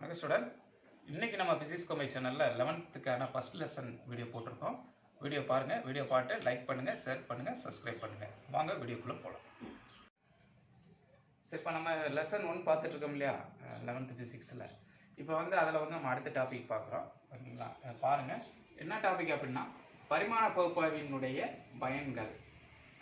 வணக்கம் ஸ்டூடெண்ட் இன்றைக்கி நம்ம பிசிக்ஸ் கோமை சேனலில் லெவன்த்துக்கான ஃபர்ஸ்ட் லெசன் வீடியோ போட்டிருக்கோம். வீடியோ பாருங்கள் வீடியோ பார்த்து லைக் பண்ணுங்கள் ஷேர் பண்ணுங்கள் சப்ஸ்கிரைப் பண்ணுங்கள் வாங்க வீடியோக்குள்ளே போகலாம் சரி இப்போ நம்ம லெசன் ஒன் பார்த்துட்ருக்கோம் இல்லையா? லெவன்த்து ஃபிசிக்ஸில் இப்போ வந்து அதில் வந்து நம்ம அடுத்த டாபிக் பார்க்குறோம். ஓகேங்களா பாருங்கள் என்ன டாபிக் அப்படின்னா பரிமாண பகுப்பாய்வினுடைய பயன்கள்.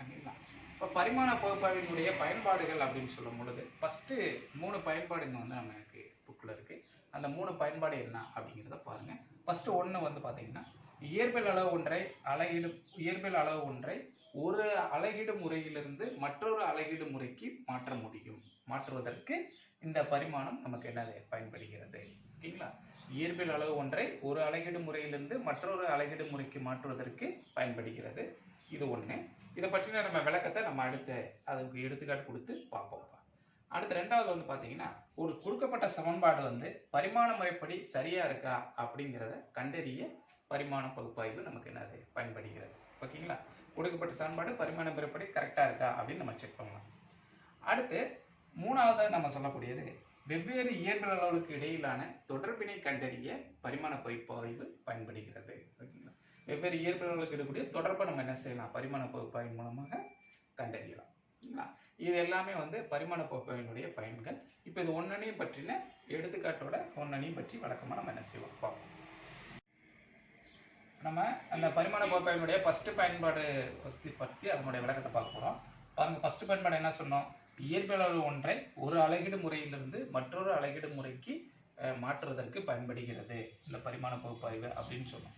ஓகேங்களா இப்போ பரிமாண பகுப்பாய்வினுடைய பயன்பாடுகள் அப்படின்னு சொல்லும் பொழுது ஃபஸ்ட்டு மூணு பயன்பாடுங்க வந்து நமக்கு புக்கில் இருக்குது அந்த மூணு பயன்பாடு என்ன அப்படிங்கிறத பாருங்கள் ஃபஸ்ட்டு ஒன்று வந்து பார்த்தீங்கன்னா இயற்பியல் அளவு ஒன்றை அலகிடு இயற்பியல் அளவு ஒன்றை ஒரு அலகிடு முறையிலிருந்து மற்றொரு அலகிடு முறைக்கு மாற்ற முடியும். மாற்றுவதற்கு இந்த பரிமாணம் நமக்கு என்னது? பயன்படுகிறது. ஓகேங்களா? இயற்பியல் அளவு ஒன்றை ஒரு அலகிடு முறையிலிருந்து மற்றொரு அலகிடு முறைக்கு மாற்றுவதற்கு பயன்படுகிறது. இது ஒன்று இதை பற்றின நம்ம விளக்கத்தை நம்ம அடுத்து அதுக்கு எடுத்துக்காட்டு கொடுத்து பார்ப்போம் அடுத்து ரெண்டாவது வந்து பார்த்தீங்கன்னா ஒரு கொடுக்கப்பட்ட சமன்பாடு வந்து பரிமாண முறைப்படி சரியாக இருக்கா அப்படிங்கிறத கண்டறிய பரிமாண பகுப்பாய்வு நமக்கு என்னது? பயன்படுகிறது. ஓகேங்களா? கொடுக்கப்பட்ட சமன்பாடு பரிமாண முறைப்படி கரெக்டாக இருக்கா அப்படின்னு நம்ம செக் பண்ணலாம். அடுத்து மூணாவது நம்ம சொல்லக்கூடியது வெவ்வேறு இயற்பியல் இடையிலான தொடர்பினை கண்டறிய பரிமாண பகுப்பாய்வு பயன்படுகிறது. ஓகேங்களா? வெவ்வேறு இயற்பியல் அளவுகளுக்கு இருக்கக்கூடிய தொடர்பை நம்ம என்ன செய்யலாம்? பரிமாண பகுப்பாய்வு மூலமாக கண்டறியலாம். ஓகேங்களா? இது எல்லாமே வந்து பரிமாண பகுப்பாய்வினுடைய பயன்கள். இப்போ இது ஒன்னனையும் பற்றின எடுத்துக்காட்டோட ஒன்னனையும் பற்றி வழக்கமாக நம்ம என்ன செய்வோம்? பார்ப்போம். நம்ம அந்த பரிமாண போக்குவையினுடைய ஃபஸ்ட்டு பயன்பாடு பற்றி பற்றி அதனுடைய விளக்கத்தை பார்க்க போகிறோம் பாருங்க ஃபஸ்ட்டு பயன்பாடு என்ன சொன்னோம்? இயற்பியல் ஒன்றை ஒரு அலகிடு முறையிலிருந்து மற்றொரு அலகிடு முறைக்கு மாற்றுவதற்கு பயன்படுகிறது. இந்த பரிமாண பகுப்பாய்வு அப்படின்னு சொன்னோம்.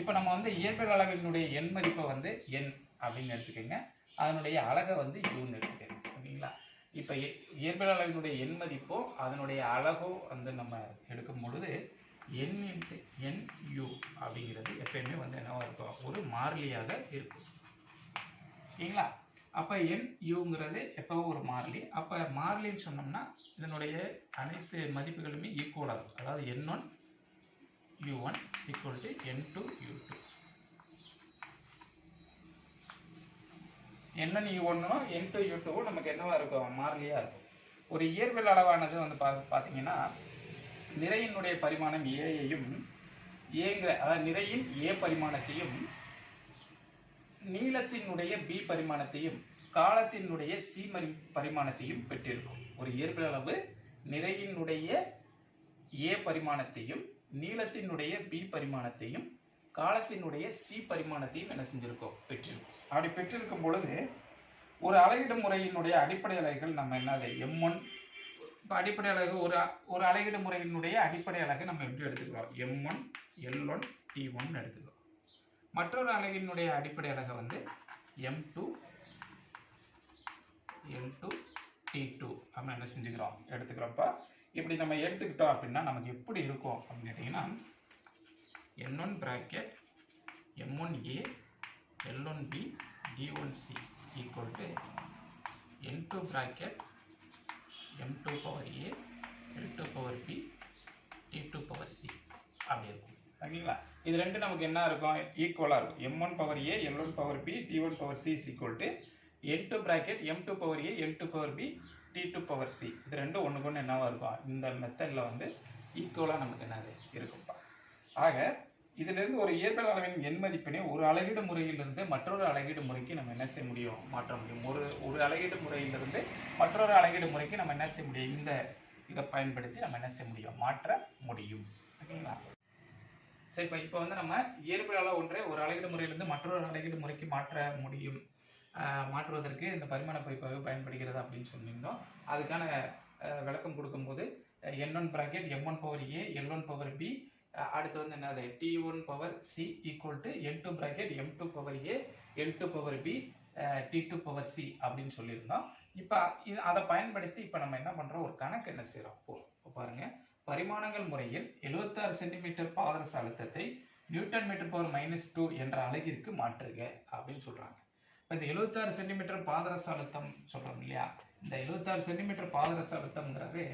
இப்போ நம்ம வந்து இயற்பியல் அளவினுடைய எண் மதிப்பை வந்து எண் அப்படின்னு எடுத்துக்கோங்க. அதனுடைய அலகை வந்து யூன்னு எடுத்துக்கோங்க. இப்போ இயற்பியல் அளவினுடைய எண் மதிப்போ அதனுடைய அழகோ வந்து நம்ம எடுக்கும் பொழுது என் இன்ட்டு என் யூ அப்படிங்கிறது எப்பயுமே வந்து என்னவாக இருக்கும்? ஒரு மாறிலியாக இருக்கும். ஓகேங்களா அப்போ என் யூங்கிறது எப்போவும் ஒரு மாறிலி. அப்போ மாறிலின்னு சொன்னோம்னா இதனுடைய அனைத்து மதிப்புகளுமே ஈக்குவலாக அதாவது N one U one equal to N two U two என்ன யூ ஒன்னும் என் டூ யூ டூவும் நமக்கு என்னவா இருக்கும்? மாறிலியாக இருக்கும். ஒரு இயற்பியல் அளவானது வந்து பா பார்த்தீங்கன்னா நிறையினுடைய பரிமாணம் ஏயையும் ஏங்கிற அதாவது நிறையின் ஏ பரிமாணத்தையும் நீளத்தினுடைய பி பரிமாணத்தையும் காலத்தினுடைய சி மரி பரிமாணத்தையும் பெற்றிருக்கும். ஒரு இயற்பியல் அளவு நிறையினுடைய ஏ பரிமாணத்தையும் நீளத்தினுடைய பி பரிமாணத்தையும் காலத்தினுடைய சி பரிமாணத்தையும் என்ன செஞ்சுருக்கோம்? பெற்றிருக்கோம். அப்படி பெற்றிருக்கும் பொழுது ஒரு அலகிடு முறையினுடைய அடிப்படை அலகுகள் நம்ம என்னது எம் ஒன் இப்போ அடிப்படை அலகு ஒரு ஒரு அலகிடு முறையினுடைய அடிப்படை அலகு நம்ம எப்படி எடுத்துக்கிறோம் M one L one T one எடுத்துக்கிறோம் மற்றொரு அலகினுடைய அடிப்படை அலகை வந்து M two L two T two அப்படின்னு என்ன செஞ்சுக்கிறோம்? எடுத்துக்கிறப்ப இப்படி நம்ம எடுத்துக்கிட்டோம் அப்படின்னா நமக்கு எப்படி இருக்கும் அப்படின்னு கேட்டிங்கன்னா N one bracket M one A L one B T one C equal to N two bracket M two power A L two power B T two power C அப்படி இருக்கும். ஓகேங்களா? இது ரெண்டு நமக்கு என்ன இருக்கும்? ஈக்குவலாக இருக்கும். M one power A L one power B T one power C is equal to N two bracket M two power A L two power B T two power C இது ரெண்டும் ஒன்றுக்கு ஒன்று என்னவாக இருக்கும்? இந்த மெத்தடில் வந்து ஈக்குவலாக நமக்கு என்னது இருக்கும்ப்பா ஆக இதிலிருந்து ஒரு இயற்பியல் அளவின் எண் மதிப்பினை ஒரு அளவீடு முறையிலிருந்து மற்றொரு அளவீடு முறைக்கு நம்ம என்ன செய்ய முடியும்? மாற்ற முடியும். ஒரு ஒரு அளவீடு முறையிலிருந்து மற்றொரு அளவீடு முறைக்கு நம்ம என்ன செய்ய முடியும்? இந்த இதை பயன்படுத்தி நம்ம என்ன செய்ய முடியும்? மாற்ற முடியும். ஓகேங்களா? சரி இப்போ இப்போ வந்து நம்ம இயற்பியல் அளவு ஒன்றை ஒரு அளவீடு முறையிலிருந்து மற்றொரு அளவீடு முறைக்கு மாற்ற முடியும். மாற்றுவதற்கு இந்த பரிமாண குறிப்பாக பயன்படுகிறது அப்படின்னு சொல்லியிருந்தோம். அதுக்கான விளக்கம் கொடுக்கும்போது N one bracket M one power A L one power B அடுத்து வந்து என்னது? T one power C equal to N two bracket M two power A L two power B T two power C அப்படின்னு சொல்லியிருந்தோம். இப்போ இது அதை பயன்படுத்தி இப்போ நம்ம என்ன பண்ணுறோம் ஒரு கணக்கு என்ன செய்கிறோம் இப்போ இப்போ பாருங்கள் பரிமாணங்கள் முறையில் 76 சென்டிமீட்டர் பாதரச அழுத்தத்தை Newton metre power minus two என்ற அழகிற்கு மாற்றுக அப்படின்னு சொல்கிறாங்க இப்போ இந்த 76 சென்டிமீட்டர் பாதரச அழுத்தம் சொல்கிறோம் இல்லையா? இந்த 76 சென்டிமீட்டர் பாதரச அழுத்தம்ங்கிறது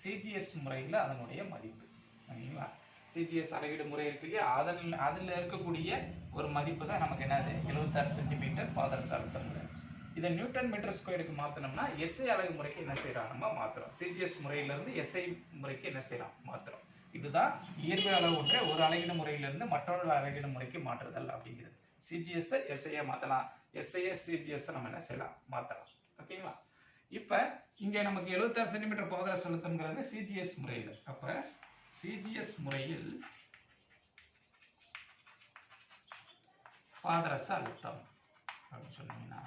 சிஜிஎஸ் முறையில் அதனுடைய மதிப்பு. ஓகேங்களா சிஜிஎஸ் அளவீடு முறை இருக்கு இல்லையா? அதில் அதில் இருக்கக்கூடிய ஒரு மதிப்பு தான் நமக்கு என்னது? 76 சென்டிமீட்டர் பாதரச அழுத்தம் இதை நியூட்டன் மீட்டர் ஸ்கொயருக்கு மாற்றினோம்னா எஸ்ஐ அழகு முறைக்கு என்ன செய்யறோம் நம்ம மாத்துறோம் சிஜிஎஸ் முறையிலிருந்து எஸ்ஐ முறைக்கு என்ன செய்கிறோம் மாற்றுறோம் இதுதான் இயற்பியல் அளவு ஒன்றை ஒரு அழகின முறையிலிருந்து மற்றொரு அழகின முறைக்கு மாற்றுதல் அப்படிங்கிறது. சிஜிஎஸ் எஸ்ஐயை மாற்றலாம் எஸ்ஐஏ சிஜிஎஸ் நம்ம என்ன செய்யலாம்? மாற்றலாம் ஓகேங்களா? இப்போ இங்கே நமக்கு எழுபத்தாறு சென்டிமீட்டர் பாதரச அழுத்தம்ங்கிறது சிஜிஎஸ் முறையில். அப்போ சிஜிஎஸ் முறையில் பாதரச அழுத்தம் அப்படின்னு சொன்னீங்கன்னா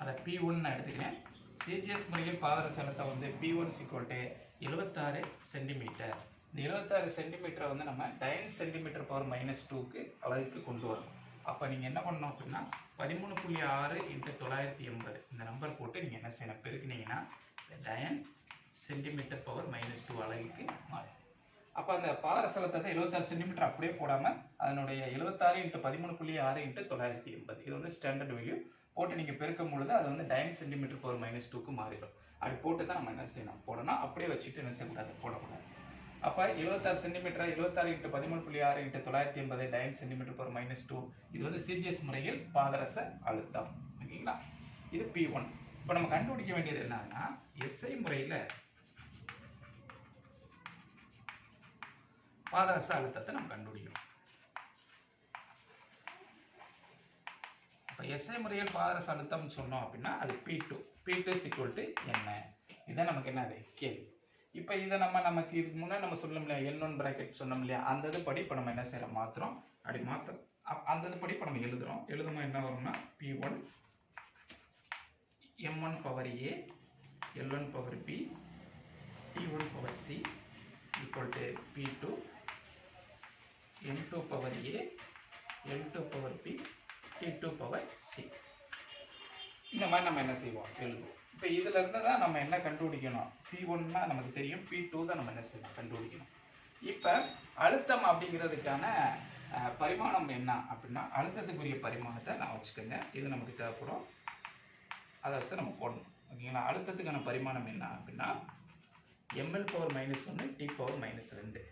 அதை பி ஒன் எடுத்துக்கிறேன். சிஜிஎஸ் முறையில் பாதரச அழுத்தம் வந்து பி ஒன் சிக்கோட்டு எழுபத்தாறு சென்டிமீட்டர் இந்த எழுபத்தாறு சென்டிமீட்டரை வந்து நம்ம நைன் சென்டிமீட்டர் பவர் மைனஸ் டூக்கு அளவுக்கு கொண்டு வரணும். அப்போ நீங்கள் என்ன பண்ணணும் அப்படின்னா பதிமூணு புள்ளி ஆறு இன்ட்டு தொள்ளாயிரத்தி எண்பது. இந்த நம்பர் போட்டு நீங்கள் என்ன செய்யணும்? பெருக்குனீங்கன்னா டயன் சென்டிமீட்டர் பவர் மைனஸ் டூ அளவுக்கு மாறும். அப்போ அந்த பாதரச அழுத்தத்தை எழுபத்தாறு சென்டிமீட்டர் அப்படியே போடாமல் அதனுடைய எழுபத்தாறு இன்ட்டு பதிமூணு புள்ளி ஆறு இன்ட்டு தொள்ளாயிரத்தி எண்பது. இது வந்து ஸ்டாண்டர்ட் வேல்யூ போட்டு நீங்கள் பெருக்கும் பொழுது அது வந்து டைம் சென்டிமீட்டர் பவர் மைனஸ் டூக்கு மாறிடும். அப்படி போட்டு தான் நம்ம என்ன செய்யணும்? போடணும். அப்படியே வச்சுட்டு என்ன செய்யக்கூடாது? போடக்கூடாது. அப்போ எழுபத்தாறு சென்டிமீட்டர் எழுபத்தாறு இன்ட்டு பதிமூணு புள்ளி ஆறு இன்ட்டு தொள்ளாயிரத்தி எண்பது dyne centimetre power minus two இது வந்து சிஜிஎஸ் முறையில் பாதரச அழுத்தம். ஓகேங்களா? இது பி ஒன் இப்போ நம்ம கண்டுபிடிக்க வேண்டியது என்னன்னா எஸ்ஐ முறையில் பாதரச அழுத்தத்தை நம்ம கண்டுபிடிக்கணும். இப்போ எஸ்ஐ முறையில் பாதரச அழுத்தம் சொன்னோம் அப்படின்னா அது P two P two equal to என்ன இதுதான் நமக்கு என்னது கேள்வி. இப்போ இதை நம்ம நமக்கு இதுக்கு முன்னாடி நம்ம சொல்லணும் இல்லையா? எல் ஒன் ப்ராக்கெட் சொன்னோம் இல்லையா? அந்த இது படி இப்போ நம்ம என்ன செய்யறோம்? மாத்திரம் அப்படி மாத்திரம் அப்- அந்த இது படி இப்போ நம்ம எழுதுறோம். எழுதுமா என்ன வரும்னா P one M one power A L one power B T one power C equal to P two M two power A B, two power B two power C இந்த மாதிரி நம்ம என்ன செய்வோம்? எழுதுவோம். இப்போ இதுல இருந்து தான் நம்ம என்ன கண்டுபிடிக்கணும்? பி ஒன்னா நமக்கு தெரியும். பி டூ தான் நம்ம என்ன செய்யணும்? கண்டுபிடிக்கணும். இப்போ அழுத்தம் அப்படிங்கிறதுக்கான பரிமாணம் என்ன அப்படின்னா அழுத்தத்துக்குரிய பரிமாணத்தை நான் வச்சுக்கோங்க. இது நமக்கு தேவைப்படும். அதை வச்சு நம்ம போடணும். ஓகேங்களா அழுத்தத்துக்கான பரிமாணம் என்ன அப்படின்னா எம்எல் பவர் மைனஸ் ஒன்று டி பவர் மைனஸ் ரெண்டு.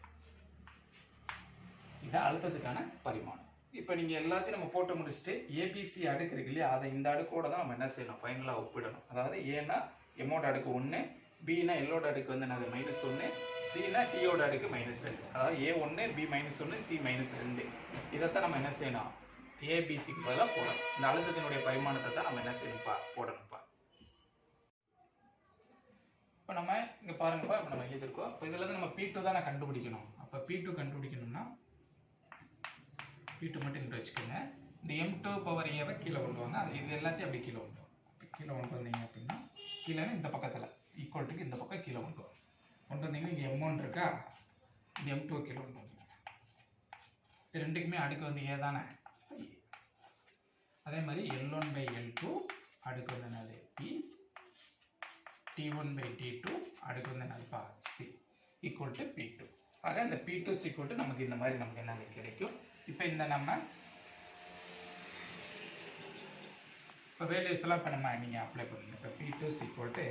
இது அழுத்தத்துக்கான பரிமாணம். இப்போ நீங்கள் எல்லாத்தையும் நம்ம போட்டு முடிச்சுட்டு ஏபிசி அடுக்கு இருக்கு இல்லையா? அதை இந்த அடுக்கோட தான் நம்ம என்ன செய்யணும்? ஃபைனலாக ஒப்பிடணும். அதாவது ஏன்னா எம்மோட அடுக்கு ஒன்று பினா எல்லோட அடுக்கு வந்து என்னது? மைனஸ் ஒன்று சினா டியோட அடுக்கு மைனஸ் ரெண்டு. அதாவது ஏ ஒன்று பி மைனஸ் ஒன்று சி மைனஸ் ரெண்டு. இதைத்தான் நம்ம என்ன செய்யணும்? ஏபிசிக்கு பதிலாக போடணும். இந்த அழுத்தத்தினுடைய பரிமாணத்தை தான் நம்ம என்ன செய்யணும்ப்பா போடணும்ப்பா இப்போ நம்ம இங்கே பாருங்கப்பா இப்போ நம்ம எழுதியிருக்கோம். இப்போ வந்து நம்ம பி டூ தான் நான் கண்டுபிடிக்கணும். அப்போ பி டூ கண்டுபிடிக்கணும்னா வீட்டு மட்டும் இங்கே வச்சுக்கோங்க. இந்த எம் டூ பவர் ஏவை கீழே கொண்டு வாங்க. அது இது எல்லாத்தையும் அப்படி கீழே கொண்டு வாங்க. கீழே கொண்டு வந்தீங்க அப்படின்னா கீழே இந்த பக்கத்தில் ஈக்குவல்ட்டுக்கு இந்த பக்கம் கீழே கொண்டு வாங்க. கொண்டு வந்தீங்கன்னா இங்கே எம் ஒன் இருக்கா? இந்த எம் டூ கீழே கொண்டு வந்துருங்க இது ரெண்டுக்குமே அடுக்கு வந்து ஏ தானே? அதே மாதிரி L one by L two அடுக்கு வந்து என்னது? B T one by T two அடுக்கு வந்து என்னதுப்பா C equal to P two ஆக இந்த பி டூ சீக்குவல் டு நமக்கு இந்த மாதிரி நமக்கு என்னென்ன கிடைக்கும்? இப்போ இந்த நம்ம இப்போ வேல்யூஸ்லாம் இப்போ நம்ம நீங்கள் அப்ளை பண்ணுங்க இப்போ P two equal to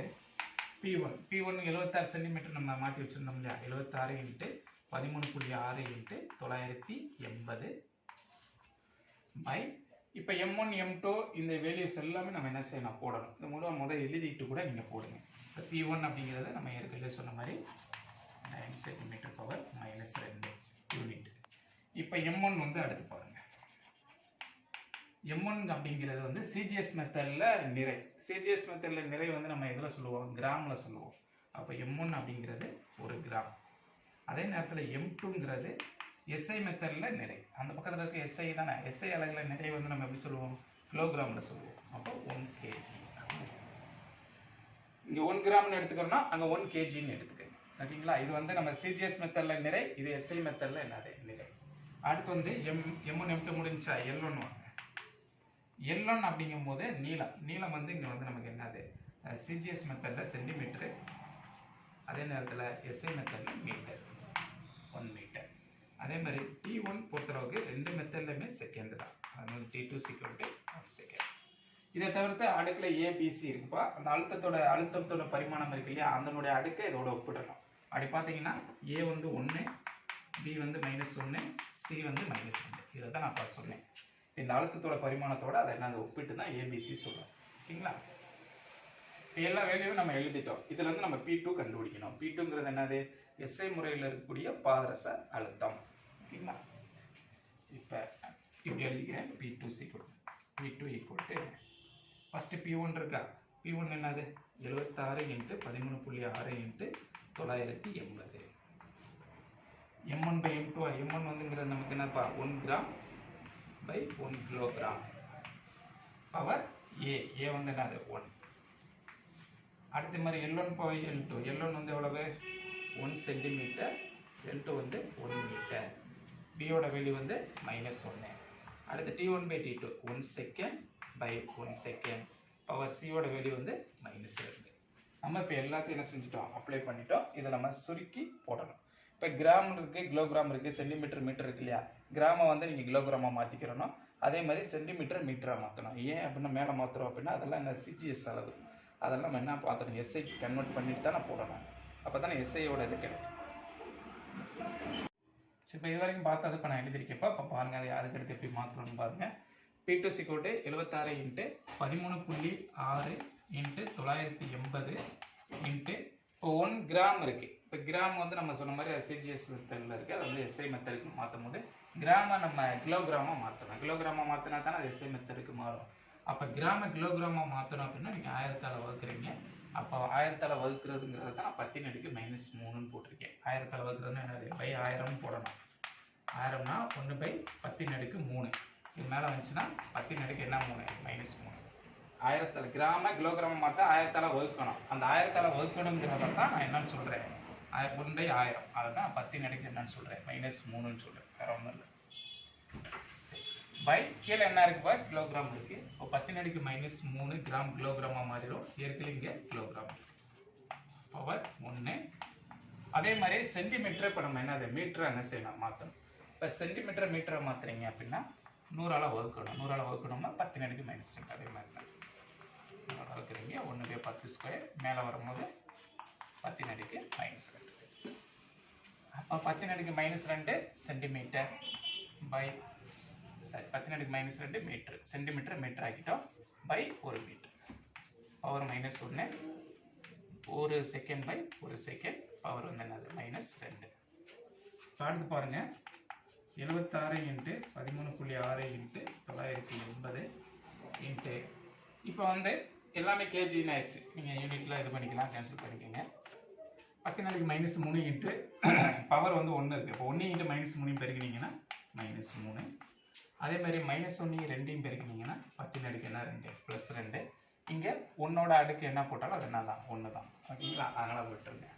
P one P one எழுபத்தாறு சென்டிமீட்டர் நம்ம மாற்றி வச்சுருந்தோம் இல்லையா? எழுபத்தாறு இன்ட்டு பதிமூணு புள்ளி ஆறு இன்ட்டு தொள்ளாயிரத்தி எண்பது பை இப்போ எம் ஒன் எம் டூ இந்த வேல்யூஸ் எல்லாமே நம்ம என்ன செய்யணும்? போடணும். இந்த மூலம் முதல் எழுதிட்டு கூட நீங்கள் போடுங்க. இப்போ பி ஒன் அப்படிங்கிறத நம்ம ஏற்கனவே சொன்ன மாதிரி நைன் சென்டிமீட்டர் பவர் மைனஸ் ரெண்டு யூனிட் இப்போ எம் ஒன் வந்து அடுத்து பாருங்க. எம் ஒன் அப்படிங்கிறது வந்து சிஜிஎஸ் மெத்தடில் நிறை. சிஜிஎஸ் மெத்தடில் நிறை வந்து நம்ம எதில் சொல்லுவோம்? கிராமில் சொல்லுவோம். அப்போ எம் ஒன் அப்படிங்கிறது ஒரு கிராம். அதே நேரத்தில் எம் டூங்கிறது எஸ்ஐ மெத்தடில் நிறை. அந்த பக்கத்தில் இருக்க எஸ்ஐ தானே? எஸ்ஐ அலகில் நிறை வந்து நம்ம எப்படி சொல்லுவோம்? கிலோகிராமில் சொல்லுவோம். அப்போ ஒன் கேஜி இங்கே ஒன் கிராம்னு எடுத்துக்கிறோம்னா அங்கே ஒன் கேஜின்னு எடுத்துக்கோங்க. சரிங்களா? இது வந்து நம்ம சிஜிஎஸ் மெத்தடில் நிறை இது எஸ்ஐ மெத்தடில் என்னது? நிறை. அடுத்து வந்து M M one M two முடிஞ்சா எல் ஒன் வாங்க. எல் ஒன் நீளம். நீளம் வந்து இங்கே வந்து நமக்கு என்னது? சிஜிஎஸ் மெத்தடில் சென்டிமீட்டரு அதே நேரத்தில் எஸ்ஐ மெத்தடில் மீட்டர் ஒன் மீட்டர் அதே மாதிரி டி ஒன் பொறுத்தளவுக்கு ரெண்டு மெத்தட்லையுமே செகண்ட் தான். அதனால டி டூ சீக்கிரம் ஒன் செகண்ட் இதை தவிர்த்து அடுக்கில் ஏபிசி இருக்குப்பா. அந்த அழுத்தத்தோட அழுத்தத்தோட பரிமாணம் இருக்கு இல்லையா? அதனுடைய அடுக்கை இதோட ஒப்பிடணும் அப்படி பார்த்தீங்கன்னா ஏ வந்து ஒன்று பி வந்து மைனஸ் ஒன்று சி வந்து மைனஸ் ரெண்டு இதை தான் நான் இப்போ சொன்னேன். இந்த அழுத்தத்தோட பரிமாணத்தோட அதை என்ன ஒப்பிட்டு தான் ஏபிசி சொல்கிறோம் ஓகேங்களா? இப்போ எல்லா வேலையும் நம்ம எழுதிட்டோம். இதில் வந்து நம்ம பி டூ கண்டுபிடிக்கணும். பி டூங்கிறது என்னது? எஸ்ஐ முறையில் இருக்கக்கூடிய பாதரச அழுத்தம். ஓகேங்களா? இப்போ இப்படி எழுதிக்கிறேன். P two equal P two equal to first P one இருக்கா? பி ஒன் என்னது? எழுபத்தாறு இன்ட்டு பதிமூணு புள்ளி ஆறு இன்ட்டு தொள்ளாயிரத்தி எண்பது. M one by M two M one வந்துங்கிறது நமக்கு என்னப்பா? One gram by one kilogram power A A வந்து என்னது? ஒன் அடுத்த மாதிரி L one by L two L one வந்து எவ்வளவு? ஒன் சென்டிமீட்டர் எல் டூ வந்து ஒன் மீட்டர் பியோட வேல்யூ வந்து மைனஸ் ஒன்று அடுத்து t one by t two one second by one second power சியோட வேல்யூ வந்து மைனஸ் ரெண்டு நம்ம இப்போ எல்லாத்தையும் என்ன செஞ்சுட்டோம்? அப்ளை பண்ணிட்டோம். இதை நம்ம சுருக்கி போடணும். இப்போ கிராம் இருக்குது கிலோகிராம் இருக்குது சென்டிமீட்டர் மீட்டர் இருக்கு இல்லையா? கிராமை வந்து நீங்கள் கிலோகிராமாக மாற்றிக்கிறணும் அதே மாதிரி சென்டிமீட்டர் மீட்டராக மாற்றணும் ஏன் அப்படின்னா மேலே மாற்றுறோம் அப்படின்னா அதெல்லாம் இந்த சிஜிஎஸ் அளவு. அதெல்லாம் நம்ம என்ன பார்த்துணும் எஸ்ஐக்கு கன்வெர்ட் பண்ணிட்டு தான் நான் போடணும் அப்போ தான் எஸ்ஐயோட இது கிடைக்கும். இப்போ இது வரைக்கும் பார்த்தது இப்போ நான் எழுதியிருக்கப்போ இப்போ பாருங்கள் அதை அதுக்கு அடுத்து எப்படி மாற்றணும்னு பாருங்கள் பி டூ சிக்கோட்டு எழுபத்தாறு இன்ட்டு பதிமூணு புள்ளி ஆறு இன்ட்டு தொள்ளாயிரத்தி எண்பது இன்ட்டு இப்போ ஒன் கிராம் இருக்குது இப்போ கிராம் வந்து நம்ம சொன்ன மாதிரி சிஜிஎஸ் மெத்தடில் இருக்குது அதை வந்து எஸ்ஐ மெத்தடுக்கு மாற்றும் போது கிராமை நம்ம கிலோகிராமாக மாற்றணும் கிலோகிராமாக மாற்றினா தானே அது எஸ்ஐ மெத்தடுக்கு மாறும். அப்போ கிராம கிலோகிராமாக மாற்றணும் அப்படின்னா நீங்கள் ஆயிரத்தால் வகுக்கிறீங்க. அப்போ ஆயிரத்தால் வகுக்கிறதுங்கிறது தான் நான் பத்தின் அடிக்கு மைனஸ் மூணுன்னு போட்டிருக்கேன். ஆயிரத்தால் வகுக்கிறதுனா என்னது? பை ஆயிரம் போடணும். ஆயிரம்னா ஒன்று பை பத்தின் அடுக்கு மூணு. இது மேலே வந்துச்சுன்னா பத்தின் அடுக்கு என்ன மூணு? மைனஸ் மூணு. ஆயிரத்தால் கிராம கிலோகிராம மாற்ற ஆயிரத்தால் வகுக்கணும். அந்த ஆயிரத்தால் வகுக்கணுங்கிறத தான் நான் என்னன்னு சொல்கிறேன் ஆயிரம் ஒன் பை ஆயிரம். அதை தான் பத்தின் அடுக்கு என்னன்னு சொல்கிறேன் மைனஸ் மூணுன்னு சொல்கிறேன் வேற ஒன்றும் இல்லை. பை கீழே என்ன இருக்கு பா கிலோகிராம் இருக்கு. இப்போ பத்தின் அடுக்கு மைனஸ் மூணு கிராம் கிலோகிராமாக மாறிடும். ஏற்கனவே இங்கே கிலோகிராம் பவர் ஒன்று அதே மாதிரி சென்டிமீட்டர் இப்போ நம்ம என்னது? மீட்டரை என்ன செய்யணும்? மாற்றணும் இப்போ சென்டிமீட்டர் மீட்டரை மாற்றுறீங்க அப்படின்னா நூறால் வகுக்கணும். நூறால் வகுக்கணும்னா பத்து அடுக்கு மைனஸ் ரெண்டு. அதே மாதிரி தான். நூறால் வகுக்கிறீங்க. ஒன்று பத்து ஸ்கொயர் மேலே வரும்போது பத்தின் அடுக்கு மைனஸ் ரெண்டு. அப்போ பத்தின் அடுக்கு மைனஸ் ரெண்டு சென்டிமீட்டர் பை சாரி பத்தின் அடுக்கு மைனஸ் ரெண்டு மீட்ரு சென்டிமீட்டர் மீட்டர் ஆக்கிட்டோம் பை ஒரு மீட்டர் பவர் மைனஸ் ஒன்று ஒரு செகண்ட் பை ஒரு செகண்ட் பவர் வந்து என்னது? மைனஸ் ரெண்டு. இப்போ அடுத்து பாருங்க. எழுபத்தாறு இன்ட்டு பதிமூணு புள்ளி ஆறு இன்ட்டு தொள்ளாயிரத்தி எண்பது இன்ட்டு இப்போ வந்து எல்லாமே கேஜின்னு ஆயிடுச்சு. நீங்கள் யூனிட்டில் இது பண்ணிக்கலாம் கேன்சல் பண்ணிக்கோங்க. பத்து நாளைக்கு மைனஸ் மூணு இன்ட்டு பவர் வந்து ஒன்று இருக்குது இப்போ ஒன்று இன்ட்டு மைனஸ் மூணையும் பெருக்கினீங்கன்னா மைனஸ் மூணு. அதே மாதிரி மைனஸ் ஒன்றையும் ரெண்டையும் பெருக்கினீங்கன்னா பத்து அடுக்கு என்ன? ரெண்டு. ப்ளஸ் ரெண்டு. இங்கே ஒன்னோட அடுக்கு என்ன போட்டாலும் அது என்ன தான் ஒன்று தான் ஓகேங்களா? அதனால் விட்டுருங்க.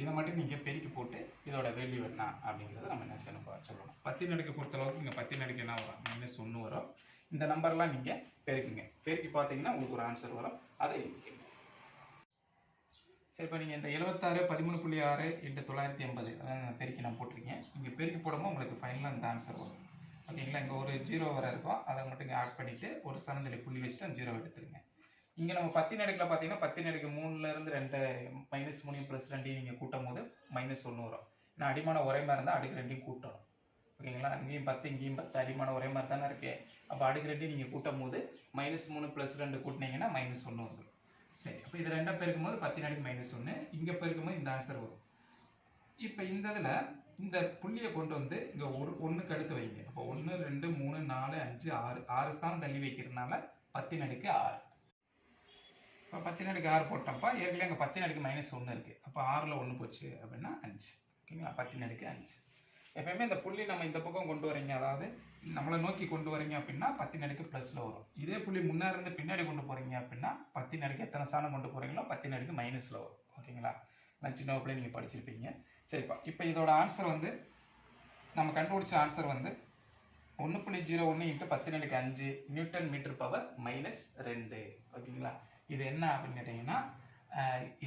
இதை மட்டும் நீங்கள் பெருக்கி போட்டு இதோட வேல்யூ என்ன அப்படிங்கிறத நம்ம என்ன செய்யணும்? சொல்லணும். பத்தின் அடுக்கு பொறுத்தளவுக்கு இங்கே பத்தின் அடுக்கு என்ன வரும்? மைனஸ் ஒன்று வரும். இந்த நம்பர்லாம் நீங்கள் பெருக்குங்க. பெருக்கி பார்த்தீங்கன்னா உங்களுக்கு ஒரு ஆன்சர் வரும். அதை சரி இப்போ நீங்கள் இந்த எழுபத்தாறு பதிமூணு புள்ளி ஆறு எட்டு தொள்ளாயிரத்தி எண்பது. அதான் பெருக்கி நான் போட்டிருக்கேன். இங்கே பெருக்கி போடும்போது உங்களுக்கு ஃபைனலாக இந்த ஆன்சர் வரும். ஓகேங்களா இங்கே ஒரு ஜீரோ வர இருக்கும். அதை மட்டும் இங்கே ஆட் பண்ணிவிட்டு ஒரு சனந்தலி புள்ளி வச்சுட்டு அந்த ஜீரோ எடுத்துருங்க. இங்கே நம்ம பத்தின் அடுக்கில் பார்த்தீங்கன்னா பத்தின் அடுக்கு மூணுலேருந்து ரெண்டு மைனஸ் மூணையும் ப்ளஸ் ரெண்டையும் நீங்கள் கூட்டும் போது மைனஸ் ஒன்று வரும். நான் அடிமான ஒரே மாதிரி இருந்தால் அடுக்கு ரெண்டையும் கூட்டணும் ஓகேங்களா இங்கேயும் பத்து இங்கேயும் பத்து. அடிமான ஒரே மாதிரி தானே இருக்குது அப்போ அடுக்கு ரெண்டையும் நீங்கள் கூட்டும் போது மைனஸ் மூணு ப்ளஸ் ரெண்டு கூட்டினீங்கன்னா மைனஸ் ஒன்று வந்துடும் சரி அப்போ இது ரெண்டாக பெருக்கும் போது பத்தின் அடுக்கு மைனஸ் ஒன்று இங்கே பெருக்கும் போது இந்த ஆன்சர் வரும். இப்போ இந்த இதில் இந்த புள்ளியை கொண்டு வந்து இங்கே ஒரு ஒன்றுக்கு அடுத்து வைங்க. அப்போ ஒன்று ரெண்டு மூணு நாலு அஞ்சு ஆறு ஆறு ஸ்தானம் தள்ளி வைக்கிறதுனால பத்தின் அடுக்கு ஆறு. இப்போ பத்தின் அடுக்கு ஆறு போட்டோம்ப்பா ஏற்கனவே அங்கே பத்தின் அடுக்கு மைனஸ் ஒன்று இருக்குது அப்போ ஆறில் ஒன்று போச்சு அப்படின்னா அஞ்சு. ஓகேங்களா? பத்தின் அடுக்கு அஞ்சு. எப்பயுமே இந்த புள்ளி நம்ம இந்த பக்கம் கொண்டு வரீங்க. அதாவது நம்மளை நோக்கி கொண்டு வரீங்க அப்படின்னா பத்தின் அடுக்கு ப்ளஸில் வரும். இதே புள்ளி முன்னாடி இருந்து பின்னாடி கொண்டு போகிறீங்க அப்படின்னா பத்தின் அடுக்கு எத்தனை சாணம் கொண்டு போகிறீங்களோ பத்தின் அடுக்கு மைனஸில் வரும். ஓகேங்களா நான் சின்ன வகுப்புல நீங்கள் படிச்சிருப்பீங்க. சரிப்பா. இப்போ இதோட ஆன்சர் வந்து நம்ம கண்டுபிடிச்ச ஆன்சர் வந்து ஒன்று புள்ளி ஜீரோ ஒன்று இன்ட்டு பத்து அடுக்கு அஞ்சு நியூட்டன் மீட்டர் பவர் மைனஸ் ரெண்டு. ஓகேங்களா இது என்ன அப்படின்னு கேட்டிங்கன்னா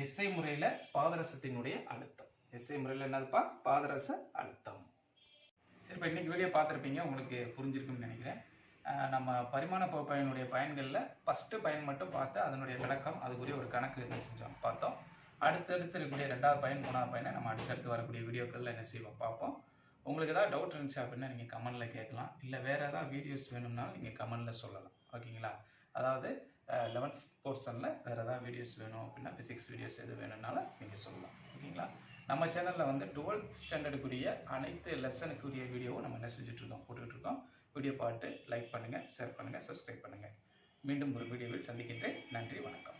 எஸ்ஐ முறையில் பாதரசத்தினுடைய அழுத்தம். எஸ்ஐ முறையில் என்னதுப்பா? பாதரச அழுத்தம். சரி இப்போ இன்றைக்கி வீடியோ பார்த்துருப்பீங்க உங்களுக்கு புரிஞ்சிருக்கும்னு நினைக்கிறேன். நம்ம பரிமாண பகுப்பாய்வினுடைய பயன்களில் ஃபஸ்ட்டு பயன் மட்டும் பார்த்து அதனுடைய விளக்கம் அதுக்குரிய ஒரு கணக்கு என்ன செஞ்சோம் பார்த்தோம். அடுத்தடுத்து இருக்கக்கூடிய ரெண்டாவது பயன் மூணாவது பயனை நம்ம அடுத்தடுத்து வரக்கூடிய வீடியோக்களில் என்ன செய்வோம் பார்ப்போம். உங்களுக்கு ஏதாவது டவுட் இருந்துச்சு அப்படின்னா நீங்கள் கமெண்டில் கேட்கலாம். இல்லை வேறு ஏதாவது வீடியோஸ் வேணும்னாலும் நீங்கள் கமெண்டில் சொல்லலாம். ஓகேங்களா அதாவது லெவன்த் போர்ஷனில் வேறு ஏதாவது வீடியோஸ் வேணும் அப்படின்னா ஃபிசிக்ஸ் வீடியோஸ் எது வேணும்னாலும் நீங்கள் சொல்லலாம். ஓகேங்களா நம்ம சேனலில் வந்து டுவெல்த் ஸ்டாண்டர்டுக்குரிய அனைத்து லெசனுக்குரிய வீடியோவும் நம்ம என்ன செஞ்சுட்ருக்கோம் போட்டுக்கிட்டு இருக்கோம் வீடியோ பார்த்து லைக் பண்ணுங்கள் ஷேர் பண்ணுங்கள் சப்ஸ்கிரைப் பண்ணுங்கள் மீண்டும் ஒரு வீடியோவில் சந்திக்கின்றேன். நன்றி வணக்கம்.